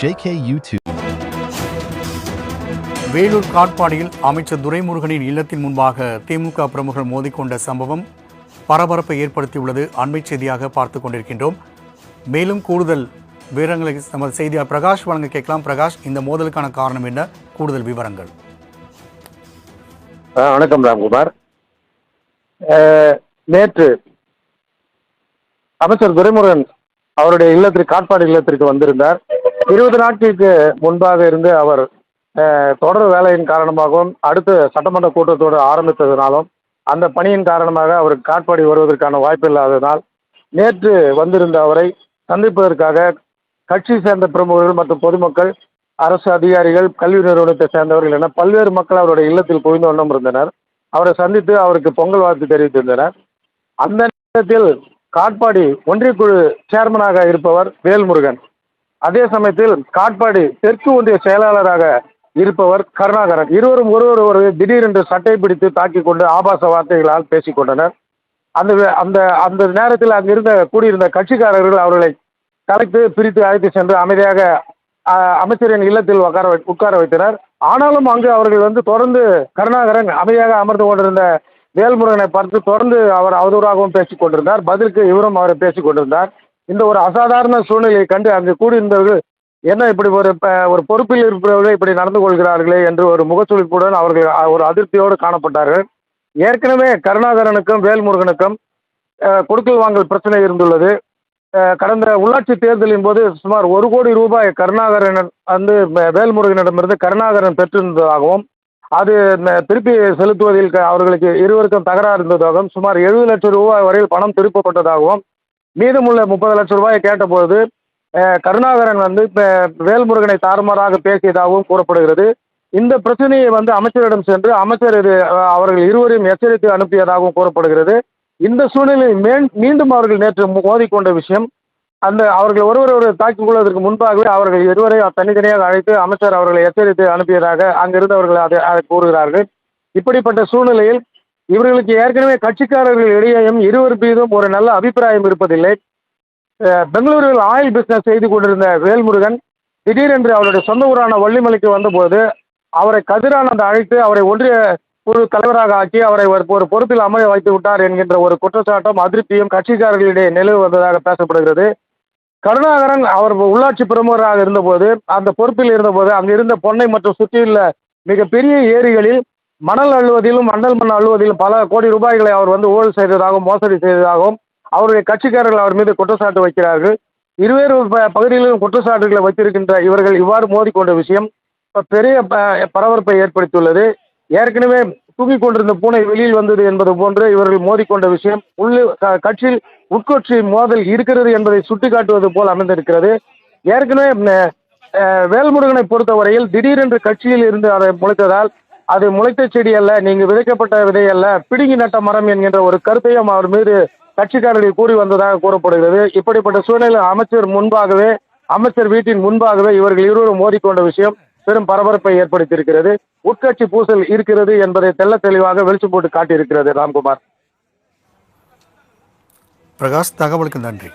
JK YouTube. Vellore காட்பாடியில் அமைச்சர் துரைமுருகனின் இல்லத்தின் முன்பாக திமுக பிரமுகர்கள் மோதிக்கொண்ட சம்பவம் பரபரப்பை ஏற்படுத்தியுள்ளது. அண்மை செய்தியாக பார்த்து கொண்டிருக்கின்றோம். மேலும் கூடுதல் விவரங்களை நமது செய்தியாளர் பிரகாஷ் வழங்க கேட்கலாம். பிரகாஷ் இந்த மோதலுக்கான காரணம் என்ன? கூடுதல் விவரங்கள். வணக்கம் ராம்குமார். நேற்று அமைச்சர் துரைமுருகன் அவருடைய இல்லத்திற்கு காட்பாடி இல்லத்திற்கு வந்திருந்தார். இருபது நாட்களுக்கு முன்பாக இருந்து அவர் தொடர் வேலையின் காரணமாகவும் அடுத்த சட்டமன்ற கூட்டத்தோடு ஆரம்பித்ததினாலும் அந்த பணியின் காரணமாக அவருக்கு காட்பாடி வருவதற்கான வாய்ப்பு இல்லாததனால் நேற்று வந்திருந்த அவரை சந்திப்பதற்காக கட்சி சேர்ந்த பிரமுகர்கள் மற்றும் பொதுமக்கள் அரசு அதிகாரிகள் கல்வி நிறுவனத்தை சேர்ந்தவர்கள் என பல்வேறு மக்கள் அவருடைய இல்லத்தில் குவிந்து வண்ணம் இருந்தனர். அவரை சந்தித்து அவருக்கு பொங்கல் வாழ்த்து தெரிவித்திருந்தனர். அந்த நேரத்தில் காட்பாடி ஒன்றியக்குழு சேர்மனாக இருப்பவர் வேல்முருகன். அதே சமயத்தில் காட்பாடி தெற்கு ஒன்றிய செயலாளராக இருப்பவர் கருணாகரன். இருவரும் ஒருவர் ஒரு திடீரென்று சட்டை பிடித்து தாக்கிக் கொண்டு ஆபாச வார்த்தைகளால் பேசிக் கொண்டனர். அந்த அந்த அந்த நேரத்தில் அங்கிருந்த கூடியிருந்த கட்சிக்காரர்கள் அவர்களை கலைத்து பிரித்து அழைத்து சென்று அமைதியாக அமைச்சரின் இல்லத்தில் உட்கார வை- உட்கார வைத்தனர். ஆனாலும் அங்கு அவர்கள் வந்து தொடர்ந்து கருணாகரன் அமைதியாக அமர்ந்து கொண்டிருந்த வேல்முருகனை பார்த்து தொடர்ந்து அவர் அவதூறாகவும் பேசிக் கொண்டிருந்தார். பதிலுக்கு இவரும் அவரை பேசிக் கொண்டிருந்தார். இந்த ஒரு அசாதாரண சூழ்நிலையை கண்டு அங்கு கூடியிருந்தவர்கள் என்ன இப்படி ஒரு ப- ஒரு பொறுப்பில் இருப்பவர்கள் இப்படி நடந்து கொள்கிறார்களே என்று ஒரு முகச்சுளிப்புடன் அவர்கள் ஒரு அதிருப்தியோடு காணப்பட்டார்கள். ஏற்கனவே கருணாகரனுக்கும் வேல்முருகனுக்கும் கொடுக்கல் வாங்கல் பிரச்சனை இருந்துள்ளது. கடந்த உள்ளாட்சி தேர்தலின் போது சுமார் ஒரு கோடி ரூபாய் கருணாகரன் வந்து வேல்முருகனிடமிருந்து கருணாகரன் பெற்றிருந்ததாகவும் அது திருப்பி செலுத்துவதில் அவர்களுக்கு இருவருக்கும் தகராறு இருந்ததாகவும் சுமார் எழுபது லட்சம் ரூபாய் வரையில் பணம் திருப்பப்பட்டதாகவும் மீதமுள்ள முப்பது லட்சம் ரூபாயை கேட்டபோது கருணாகரன் வந்து இப்போ வேல்முருகனை தாறுமாறாக பேசியதாகவும் கூறப்படுகிறது. இந்த பிரச்சனையை வந்து அமைச்சரிடம் சென்று அமைச்சர் இது அவர்கள் இருவரையும் எச்சரித்து அனுப்பியதாகவும் கூறப்படுகிறது. இந்த சூழ்நிலையில் மேன் மீண்டும் அவர்கள் நேற்று மோதிக்கொண்ட விஷயம் அந்த அவர்கள் ஒருவர் ஒரு தாக்கிக் கொள்வதற்கு முன்பாகவே அவர்கள் இருவரை தனித்தனியாக அழைத்து அமைச்சர் அவர்களை எச்சரித்து அனுப்பியதாக அங்கிருந்தவர்கள் அதை அதை கூறுகிறார்கள். இப்படிப்பட்ட சூழ்நிலையில் இவர்களுக்கு ஏற்கனவே கட்சிக்காரர்கள் இடையேயும் இருவர் மீதும் ஒரு நல்ல அபிப்பிராயம் இருப்பதில்லை. பெங்களூரில் ஆயில் பிஸ்னஸ் செய்து கொண்டிருந்த வேல்முருகன் திடீரென்று அவருடைய சொந்த ஊரான வள்ளிமலைக்கு வந்தபோது அவரை கதிரானந்த் அழைத்து அவரை ஒன்றிய குழு தலைவராக ஆக்கி அவரை ஒரு பொறுப்பில் அமர வைத்து விட்டார் என்கின்ற ஒரு குற்றச்சாட்டும் அதிருப்தியும் கட்சிக்காரர்களிடையே நிலவு வந்ததாக பேசப்படுகிறது. கருணாகரன் அவர் உள்ளாட்சி பிரமுகராக இருந்தபோது அந்த பொறுப்பில் இருந்தபோது அங்கிருந்த பொன்னை மற்றும் சுற்றியுள்ள மிகப்பெரிய ஏரிகளில் மணல் அள்ளுவதிலும் மணல் மண் அள்ளுவதிலும் பல கோடி ரூபாய்களை அவர் வந்து ஊழல் செய்ததாகவும் மோசடி செய்ததாகவும் அவருடைய கட்சிக்காரர்கள் அவர் மீது குற்றச்சாட்டு வைக்கிறார்கள். இருவேறு ப- பகுதிகளிலும் குற்றச்சாட்டுகளை வைத்திருக்கின்ற இவர்கள் இவ்வாறு மோதிக்கொண்ட விஷயம் இப்போ பெரிய ப- பரபரப்பை ஏற்படுத்தியுள்ளது. ஏற்கனவே தூங்கிக் கொண்டிருந்த பூனை வெளியில் வந்தது என்பது போன்று இவர்கள் மோதிக்கொண்ட விஷயம் உள்ளு க- கட்சியில் உட்கட்சி மோதல் இருக்கிறது என்பதை சுட்டிக்காட்டுவது போல் அமைந்திருக்கிறது. ஏற்கனவே வேல்முருகனை பொறுத்தவரையில் திடீரென்று கட்சியில் இருந்து அதை முளைத்ததால் அது முளைத்த செடி அல்ல நீங்க விதைக்கப்பட்ட விதை அல்ல பிடுங்கி நட்ட மரம் என்கின்ற ஒரு கருத்தையும் அவர் மீது கட்சிக்காரர்கள் கூறி வந்ததாக கூறப்படுகிறது. இப்படிப்பட்ட சூழ்நிலை அமைச்சர் முன்பாகவே அமைச்சர் வீட்டின் முன்பாகவே இவர்கள் இருவரும் மோதிக்கொண்ட விஷயம் பெரும் பரபரப்பை ஏற்படுத்தியிருக்கிறது. உட்கட்சி பூசல் இருக்கிறது என்பதை தெல்ல தெளிவாக வெளிச்சம் போட்டு காட்டியிருக்கிறது ராம்குமார். பிரகாஷ் தகவலுக்கு நன்றி.